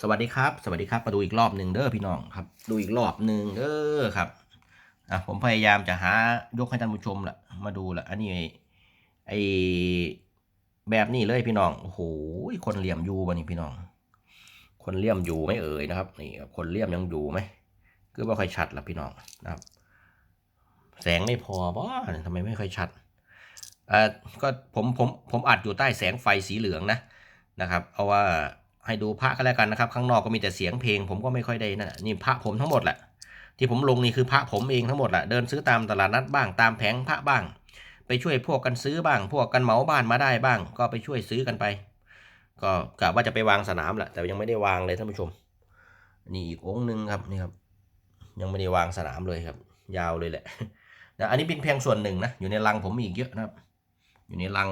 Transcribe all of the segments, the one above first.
สวัสดีครับ สวัสดีครับ มาดูอีกรอบหนึ่งเด้อพี่น้องครับ ดูอีกรอบหนึ่งเด้อครับอะผมพยายามจะหายกให้ท่านผู้ชมละมาดูละอันนี้ไอแบบนี้เลยพี่น้องโอ้โหคนเหลี่ยมอยู่บ่นี่พี่น้อง คนเหลี่ยมอยู่ไม่เอ่ยนะครับนี่ครับคนเหลี่ยมยังอยู่ไหมคือว่ค่อยชัดละพี่น้องนะครับ แสงไม่พอบ่ทำไมไม่ค่อยชัดอ่าก็ผมผมผมอัดอยู่ใต้แสงไฟสีเหลืองนะนะครับ เอาว่า ให้ดูพระก็แล้วกันนะครับ ข้างนอกก็มีแต่เสียงเพลง ผมก็ไม่ค่อยได้นะนี่พระผมทั้งหมดแหละที่ผมลงนี่คือพระผมเองทั้งหมดแหละเดินซื้อตามตลาดนัดบ้างตามแผงพระบ้าง ไปช่วยพวกกันซื้อบ้าง พวกกันเหมาบ้านมาได้บ้าง ก็ไปช่วยซื้อกันไป ก็กะว่าจะไปวางสนามแหละแต่ยังไม่ได้วางเลยท่านผู้ชมนี่อีกองค์หนึ่งครับนี่ครับ ยังไม่ได้วางสนามเลยครับ ยาวเลยแหละนะอันนี้เป็นเพียงส่วนหนึ่งนะอยู่ในลังผมมีอีกเยอะนะครับ อยู่ในลัง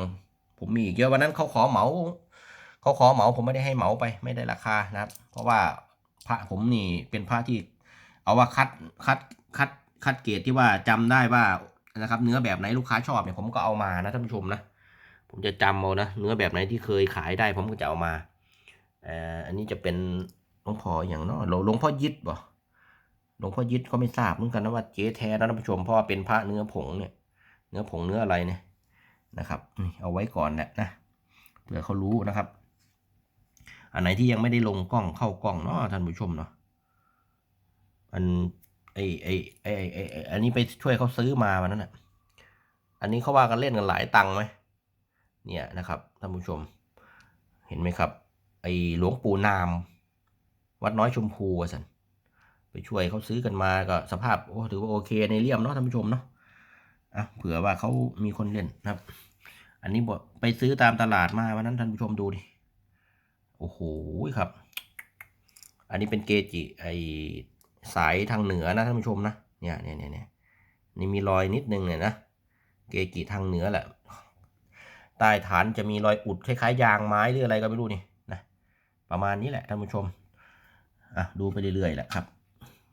ผมมีอีกเยอะวันนั้นเขาขอเหมา เขาขอเหมาผมไม่ได้ให้เหมาไปไม่ได้ราคานะครับ เพราะว่าพระผมนี่เป็นพระที่ เอาว่าคัดคัดคัดคัดเกรดที่ว่าจำได้ว่านะครับ เนื้อแบบไหนลูกค้าชอบเนี่ยผมก็เอามานะท่านผู้ชมนะผมจะจำเอานะเนื้อแบบไหนที่เคยขายได้ผมก็จะเอามาเอ่ออันนี้จะเป็นหลวงพ่ออย่างเนาะหลวงหลวงพ่อยิดบ่หลวงพ่อยิดก็ไม่ทราบเหมือนกันนะว่าเจ๊แท้นะท่านผู้ชมเพราะว่าเป็นพระเนื้อผงเนี่ย เนื้อผงเนื้ออะไรเนี่ยนะครับนี่เอาไว้ก่อนแหละนะเผื่อเขารู้นะครับ อันไหนที่ยังไม่ได้ลงกล้องเข้ากล้องเนาะท่านผู้ชมเนาะอันไอไอไอไอไออันนี้ไปช่วยเขาซื้อมาวันนั้นอะอันนี้เขาว่ากันเล่นกันหลายตังค์ไหมเนี่ยนะครับท่านผู้ชม เห็นไหมครับ ไอหลวงปู่นาม วัดน้อยชมพูอะสันไปช่วยเขาซื้อกันมาก็สภาพโอ้ถือว่าโอเคในเลี่ยมเนาะท่านผู้ชมเนาะอะเผื่อว่าเขามีคนเล่นนะครับ อันนี้บอกไปซื้อตามตลาดมาวันนั้นท่านผู้ชมดูดิ โอ้โหครับ อันนี้เป็นเกจิไอสายทางเหนือนะท่านผู้ชมนะเนี่ยเนี่ยเนี่ยเนี่ยนี่มีรอยนิดนึงเนี่ยนะเกจิทางเหนือแหละใต้ฐานจะมีรอยอุดคล้ายๆยางไม้หรืออะไรก็ไม่รู้นี่นะประมาณนี้แหละท่านผู้ชมอะดูไปเรื่อยๆแหละครับ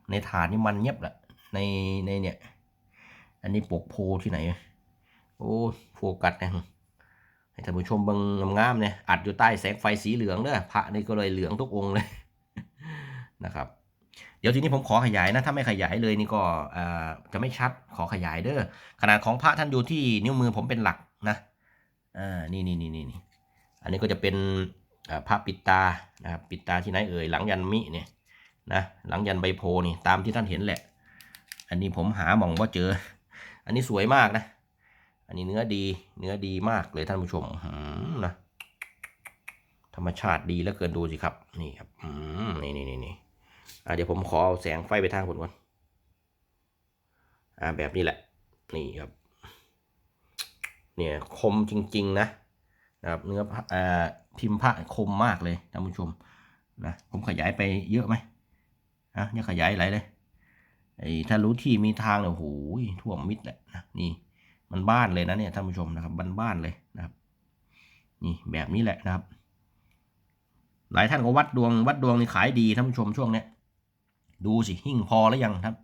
ในฐานนี่มันเงียบแหละในในเนี่ย อันนี้ปกโพที่ไหน โอ้โฟกัสนะ ให้ท่านผู้ชมบังงามๆเนี่ยอัดอยู่ใต้แสงไฟสีเหลืองเด้อพระนี่ก็เลยเหลืองทุกองเลยนะครับ เดี๋ยวทีนี้ผมขอขยายนะ ถ้าไม่ขยายเลยนี่ก็จะไม่ชัดขอขยายเด้อขนาดของพระท่านอยู่ที่นิ้วมือผมเป็นหลักนะอ่านี่นี่นี่นี่นี่อันนี้ก็จะเป็นพระปิดตานะครับปิดตาที่ไหนเอ่ยหลังยันมิเนี่ยนะหลังยันใบโพนี่ตามที่ท่านเห็นแหละ อันนี้ผมหาหมองว่าเจอ อันนี้สวยมากนะ อันนี้เนื้อดีเนื้อดีมากเลยท่านผู้ชมหืมนะธรรมชาติดีเหลือเกินดูสิครับ นี่ครับนี่นี่นี่นี่เดี๋ยวผมขอเอาแสงไฟไปทางผมก่อนอ่าแบบนี้แหละ นี่ครับ เนี่ยคมจริง ๆ นะนะครับเนื้ออ่าพิมพ์ผ้าคมมากเลยท่านผู้ชมนะผมขยายไปเยอะไหมอะเนี่ยขยายอะไรเลยไอ้ถ้ารู้ที่มีทางเนี่ยโอ้โหท่วมมิดแหละนะนี่ มันบ้านเลยนะเนี่ยท่านผู้ชมนะครับบ้านๆเลยนะครับ นี่แบบนี้แหละนะครับ หลายท่านก็วัดดวงวัดดวงนี่ขายดีท่านผู้ชมช่วงเนี้ยดูสิหิ่งพอแล้วยังครับ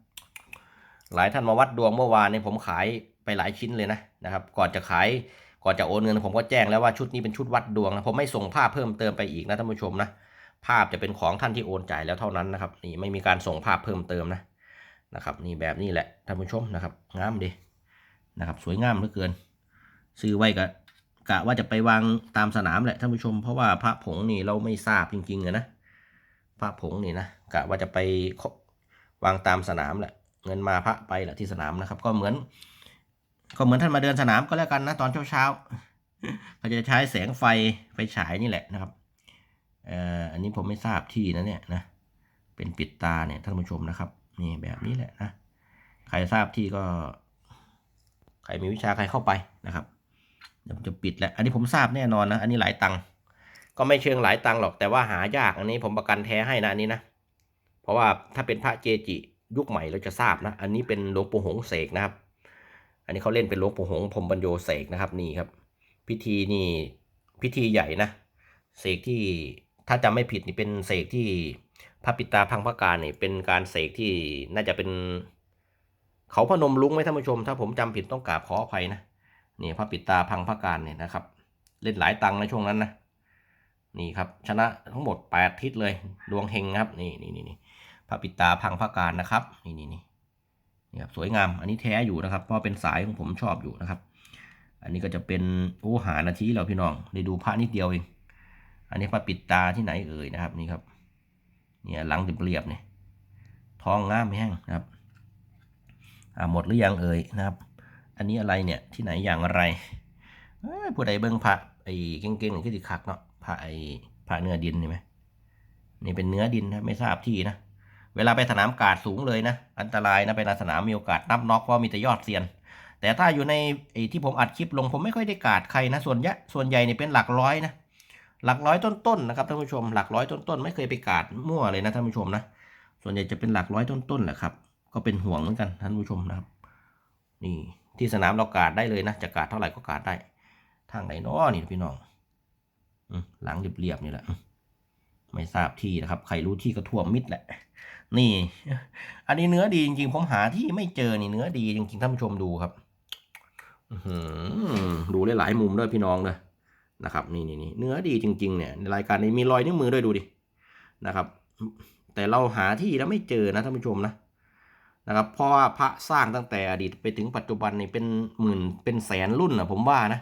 หลายท่านมาวัดดวงเมื่อวานเนี่ยผมขายไปหลายชิ้นเลยนะนะครับ ก่อนจะขายก่อนจะโอนเงินผมก็แจ้งแล้วว่าชุดนี้เป็นชุดวัดดวงนะผมไม่ส่งภาพเพิ่มเติมไปอีกนะท่านผู้ชมนะภาพจะเป็นของท่านที่โอนจ่ายแล้วเท่านั้นนะครับ นี่ไม่มีการส่งภาพเพิ่มเติมนะนะครับ นี่แบบนี้แหละท่านผู้ชมนะครับงามดี นะครับสวยงามเหลือเกิน ซื้อไว้กะกะว่าจะไปวางตามสนามแหละท่านผู้ชม เพราะว่าพระผงนี่เราไม่ทราบจริงๆอะนะพระผงนี่นะกะว่าจะไปวางตามสนามแหละ เงินมาพระไปแหละที่สนามนะครับ ก็เหมือน ก็เหมือนท่านมาเดินสนามก็แล้วกันนะตอนเช้าเช้าๆเขาจะใช้แสงไฟไฟฉายนี่แหละนะครับเอ่ออันนี้ผมไม่ทราบที่นะเนี่ยนะเป็นปิดตาเนี่ยท่านผู้ชมนะครับนี่แบบนี้แหละนะใครทราบที่ก็ ใครมีวิชาใครเข้าไปนะครับเดี๋ยวผมจะปิดแล้ว อันนี้ผมทราบแน่นอนนะ อันนี้หลายตังค์ก็ไม่เชิงหลายตังค์หรอกแต่ว่าหายากอันนี้ผมประกันแท้ให้นะอันนี้นะ เพราะว่าถ้าเป็นพระเจจิยุคใหม่เราจะทราบนะ อันนี้เป็นหลวงปู่หงเสกนะครับ อันนี้เขาเล่นเป็นหลวงปู่หงพรมบรรโยเสกนะครับนี่ครับ พิธีนี่พิธีใหญ่นะเสกที่ถ้าจำไม่ผิดนี่เป็นเสกที่พระปิตาพังพระการนี่เป็นการเสกที่น่าจะเป็น เขาพนมลุงไหมท่านผู้ชม ถ้าผมจำผิดต้องกราบขออภัยนะนี่พระปิตาพังพระการเนี่ยนะครับ เล่นหลายตังค์ในช่วงนั้นนะนี่ครับชนะทั้งหมดแปดทิศเลยดวงเฮงครับนี่นี่นี่นี่พระปิตาพังพระการนะครับ นี่นี่นี่นี่ครับสวยงามอันนี้แท้อยู่นะครับ เพราะเป็นสายของผมชอบอยู่นะครับ อันนี้ก็จะเป็นโอ้หานาทีแล้วพี่น้องได้ดูพระนิดเดียวเองอันนี้พระปิดตาที่ไหนเอ่ยนะครับนี่ครับเนี่ยหลังเรียบเนี่ยทองง่ามแห้งนะครับ หมดหรือยังเอ่ยนะครับ อันนี้อะไรเนี่ยที่ไหนอย่างไรผู้ใดเบิ่งพระไอ้เก่งๆนี่คือสิคักเนาะพระไอ้พระเนื้อดินนี่ไหมนี่เป็นเนื้อดินนะไม่ทราบที่นะเวลาไปสนามกาดสูงเลยนะ อันตรายนะไปนสนามมีโอกาสนับน็อกเพราะมีแต่ยอดเซียน แต่ถ้าอยู่ในไอ้ที่ผมอัดคลิปลงผมไม่ค่อยได้กาดใครนะส่วนใหญ่ส่วนใหญ่เนี่ยเป็นหลักร้อยนะหลักร้อยต้นๆนะครับท่านผู้ชม หลักร้อยต้นๆไม่เคยไปกาดมั่วเลยนะท่านผู้ชมนะส่วนใหญ่จะเป็นหลักร้อยต้นๆแหละครับ ก็เป็นห่วงเหมือนกันท่านผู้ชมนะครับ นี่ที่สนามเรากาดได้เลยนะจะกาดเท่าไหร่ก็กาดได้ ทางไหนนาะนี่พี่น้องหลังเรียบๆนี่แหละไม่ทราบที่นะครับ ใครรู้ที่ก็ท่วมมิดแหละ นี่ อันนี้เนื้อดีจริงๆผมหาที่ไม่เจอนี่เนื้อดีจริงๆท่านผู้ชมดูครับอื้อหือดูได้หลายมุมด้วยพี่น้องเลยนะครับ นี่นี่นี่เนื้อดีจริง ๆ เนี่ยในรายการนี้มีรอยนิ้วมือด้วยดูดินะครับ แต่เราหาที่แล้วไม่เจอนะท่านผู้ชมนะ นะครับเพราะว่าพระสร้างตั้งแต่อดีตไปถึงปัจจุบันนี่เป็นหมื่นเป็นแสนรุ่นนะผมว่านะ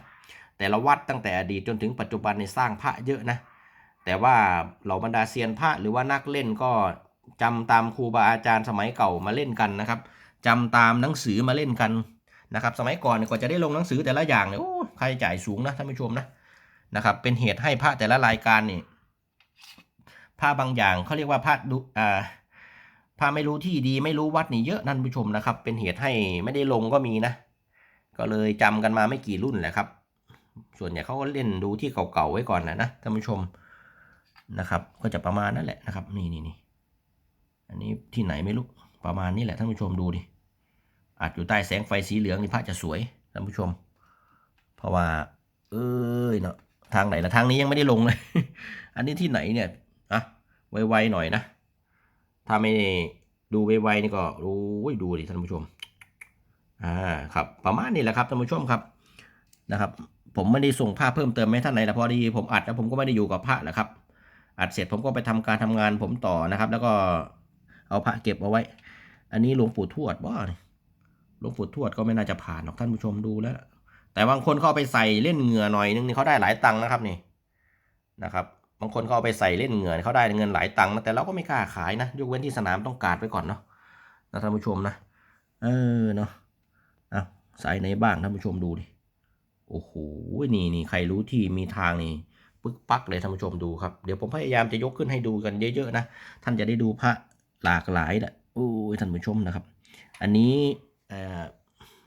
แต่ละวัดตั้งแต่อดีตจนถึงปัจจุบันในสร้างพระเยอะนะแต่ว่าเหล่าบรรดาเซียนพระหรือว่านักเล่นก็จำตามครูบาอาจารย์สมัยเก่ามาเล่นกันนะครับจำตามหนังสือมาเล่นกันนะครับ สมัยก่อนเนี่ยกว่าจะได้ลงหนังสือแต่ละอย่างเนี่ยโอ้ค่าใช้จ่ายสูงนะท่านผู้ชมนะนะครับเป็นเหตุให้พระแต่ละรายการนี่พระบางอย่างเขาเรียกว่าพระดุอ่า พระไม่รู้ที่ดีไม่รู้วัดนี่เยอะนั่นผู้ชมนะครับ เป็นเหตุให้ไม่ได้ลงก็มีนะ ก็เลยจำกันมาไม่กี่รุ่นแหละครับ ส่วนใหญ่เขาก็เล่นดูที่เก่าๆไว้ก่อนนะนะท่านผู้ชมนะครับ ก็จะประมาณนั่นแหละนะครับ นี่นี่นี่อันนี้ที่ไหนไม่รู้ประมาณนี้แหละท่านผู้ชมดูดิอาจอยู่ใต้แสงไฟสีเหลืองนี่พระจะสวยท่านผู้ชม เพราะว่า เอ้ยเนาะทางไหนละทางนี้ยังไม่ได้ลงเลย อันนี้ที่ไหนเนี่ยอะไวๆหน่อยนะ ถ้าไม่ดูไวๆนี่ก็ดูดูดิท่านผู้ชม อ่าครับ ประมาณนี้แหละครับท่านผู้ชมครับนะครับ ผมไม่ได้ส่งภาพเพิ่มเติมให้ท่านไหนละพอดีผมอัดแล้วผมก็ไม่ได้อยู่กับพระแหละครับ อัดเสร็จผมก็ไปทำการทำงานผมต่อนะครับ แล้วก็เอาพระเก็บเอาไว้ อันนี้หลวงปู่ทวดบ่หลวงปู่ทวดก็ไม่น่าจะผ่านหรอกท่านผู้ชมดูแล้ว แต่บางคนเขาเอาไปใส่เล่นเหงื่อหน่อยนึงนี่เขาได้หลายตังค์นะครับนี่นะครับางคนเขาเอาไปใส่เล่นเงื่อเขาได้เงินหลายตังค์นะแต่เราก็ไม่กล้าขายนะยกเว้นที่สนามต้องการไปก่อนเนาะนะท่านผู้ชมนะเออเนาะอะใส่ไหนบ้างท่านผู้ชมดูดิโอ้โหนี่นี่ใครรู้ที่มีทางนี่ปึ๊กปักเลยท่านผู้ชมดูครับเดี๋ยวผมพยายามจะยกขึ้นให้ดูกันเยอะๆนะท่านจะได้ดูพระหลากหลายนะโอ้ยท่านผู้ชมนะครับ อันนี้เอ่อ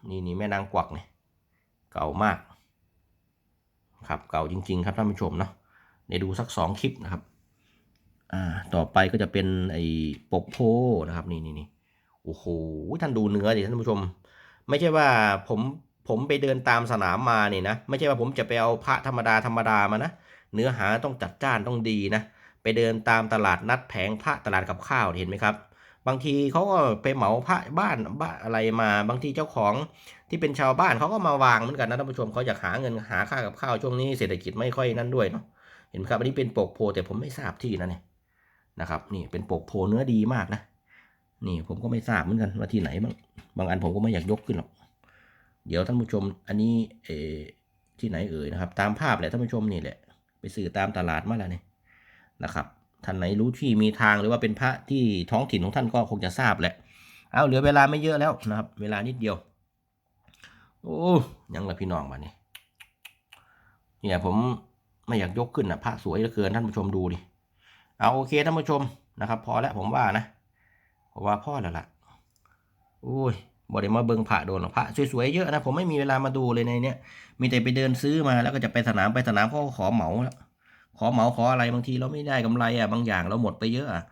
นี่นี่แม่นางกวักเนี่ยเก่ามาก ครับเก่าจริง ๆ ครับท่านผู้ชมเนาะ ในดูสักสองคลิปนะครับ อ่า ต่อไปก็จะเป็นไอ้ปกโพนะครับ นี่นี่นี่โอ้โห ท่านดูเนื้อดิท่านผู้ชม ไม่ใช่ว่าผมผมไปเดินตามสนามมานี่นะ ไม่ใช่ว่าผมจะไปเอาพระธรรมดาธรรมดามานะ เนื้อหาต้องจัดจ้านต้องดีนะ ไปเดินตามตลาดนัดแผงพระตลาดกับข้าวเห็นไหมครับ บางทีเขาก็ไปเหมาพระบ้านบ้านอะไรมา บางทีเจ้าของที่เป็นชาวบ้านเขาก็มาวางเหมือนกันนะท่านผู้ชมเขาอยากหาเงินหาค่ากับข้าวช่วงนี้เศรษฐกิจไม่ค่อยนั่นด้วยเนาะ เห็นไหมครับอันนี้เป็นปกโพแต่ผมไม่ทราบที่นะเนี่ยนะครับนี่เป็นปกโพเนื้อดีมากนะนี่ผมก็ไม่ทราบเหมือนกันว่าที่ไหนบ้างบางอันผมก็ไม่อยากยกขึ้นหรอกเดี๋ยวท่านผู้ชมอันนี้เอที่ไหนเอ่ยนะครับ ตามภาพแหละท่านผู้ชมนี่แหละ ไปซื้อตามตลาดมาแล้วเนี่ยนะครับท่านไหนรู้ที่มีทางหรือว่าเป็นพระที่ท้องถิ่นของท่านก็คงจะทราบแหละเอาเหลือเวลาไม่เยอะแล้วนะครับ เวลานิดเดียว โอ้ยังละพี่น้องมาเนี่ยเนี่ยผม ไม่อยากยกขึ้นนะพระสวยเหลือเกินท่านผู้ชมดูดิเอาโอเคท่านผู้ชมนะครับ พอแล้วผมว่านะผมว่าพ่อแล้วล่ะโอ้ยบอดี้มาเบิงพระโดนหรอกพระสวยๆเยอะนะผมไม่มีเวลามาดูเลยในเนี้ยมีแต่ไปเดินซื้อมาแล้วก็จะไปสนามไปสนามเขาก็ขอเหมาแล้วขอเหมาขออะไรบางทีเราไม่ได้กำไรอะบางอย่างเราหมดไปเยอะอะ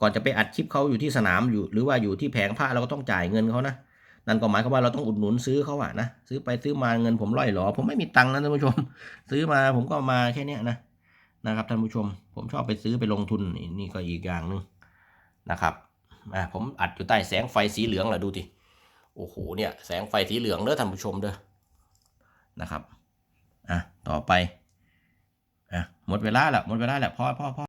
ก่อนจะไปอัดคลิปเขาอยู่ที่สนามอยู่ หรือว่าอยู่ที่แผงพระเราก็ต้องจ่ายเงินเขานะ นั่นก็หมายความว่าเราต้องอุดหนุนซื้อเขาอะนะซื้อไปซื้อมาเงินผมร่อยหรอ ผมไม่มีตังค์นะท่านผู้ชม ซื้อมาผมก็มาแค่นี้นะนะครับท่านผู้ชม ผมชอบไปซื้อไปลงทุนนี่นี่ก็อีกอย่างหนึ่งนะครับอะผมอัดอยู่ใต้แสงไฟสีเหลืองแหละดูดิโอ้โหเนี่ยแสงไฟสีเหลืองเด้อท่านผู้ชมเด้อนะครับอะต่อไปอะหมดเวลาแล้วหมดเวลาแล้วพอพอพอ